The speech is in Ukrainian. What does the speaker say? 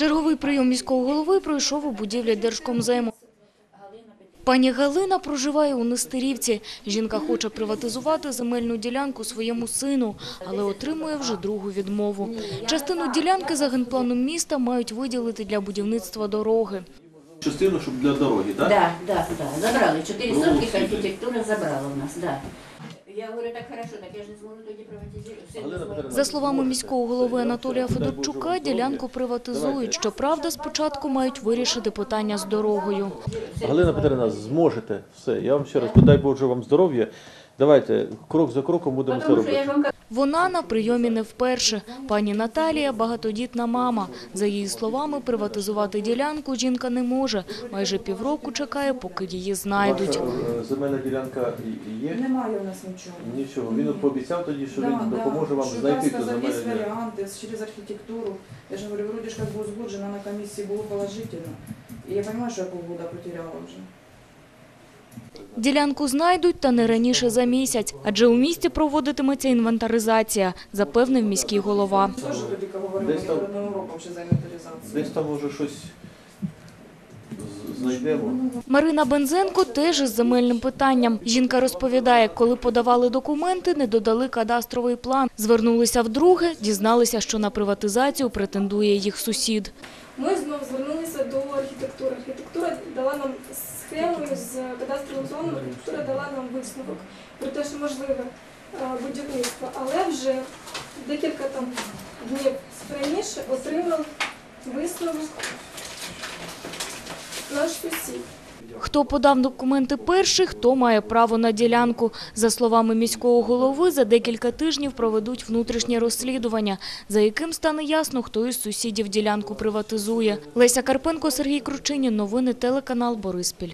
Черговий прийом міського голови пройшов у будівлі Держкомзему. Пані Галина проживає у Нестерівці. Жінка хоче приватизувати земельну ділянку своєму сину, але отримує вже другу відмову. Частину ділянки за генпланом міста мають виділити для будівництва дороги. Частину, щоб для дороги, так? Да, да, да, забрали. Чотири сотки архітектура забрала в нас, да. Я говорю, так хорошо, так я ж не зможу тоді приватизувати. За словами міського голови Анатолія Федорчука, ділянку приватизують. Щоправда, спочатку мають вирішити питання з дорогою. Галина Петрина, зможете все. Я вам ще раз подай Боже вам здоров'я. Давайте крок за кроком будемо я робити. Вона на прийомі не вперше. Пані Наталія – багатодітна мама. За її словами, приватизувати ділянку жінка не може. Майже півроку чекає, поки її знайдуть. Ваша е, земельна ділянка є? Немає у нас нічого. Нічого. Він пообіцяв тоді, що Да, він да. допоможе вам Що знайти цю земельну є ділянку. варіанти через архітектуру. Я ж говорю, вроде ж как бы узгоджено на комісії було положительно. І я розумію, що я полгода потеряла вже. Ділянку знайдуть, та не раніше за місяць, адже у місті проводитиметься інвентаризація, запевнив міський голова. Десь там-. Десь там може щось знайдемо. Марина Бензенко теж із земельним питанням. Жінка розповідає, коли подавали документи, не додали кадастровий план. Звернулися вдруге, дізналися, що на приватизацію претендує їх сусід. Ми знов звернулися до архітектури. Архітектура дала нам схему з кадастровим планом, яка дала нам висновок про те, що можливе е, будівництво. Але вже декілька там днів раніше отримав висновок наш сусід. Хто подав документи перший, хто має право на ділянку. За словами міського голови, за декілька тижнів проведуть внутрішнє розслідування, за яким стане ясно, хто із сусідів ділянку приватизує. Леся Карпенко, Сергій Кручинін. Новини телеканал Бориспіль.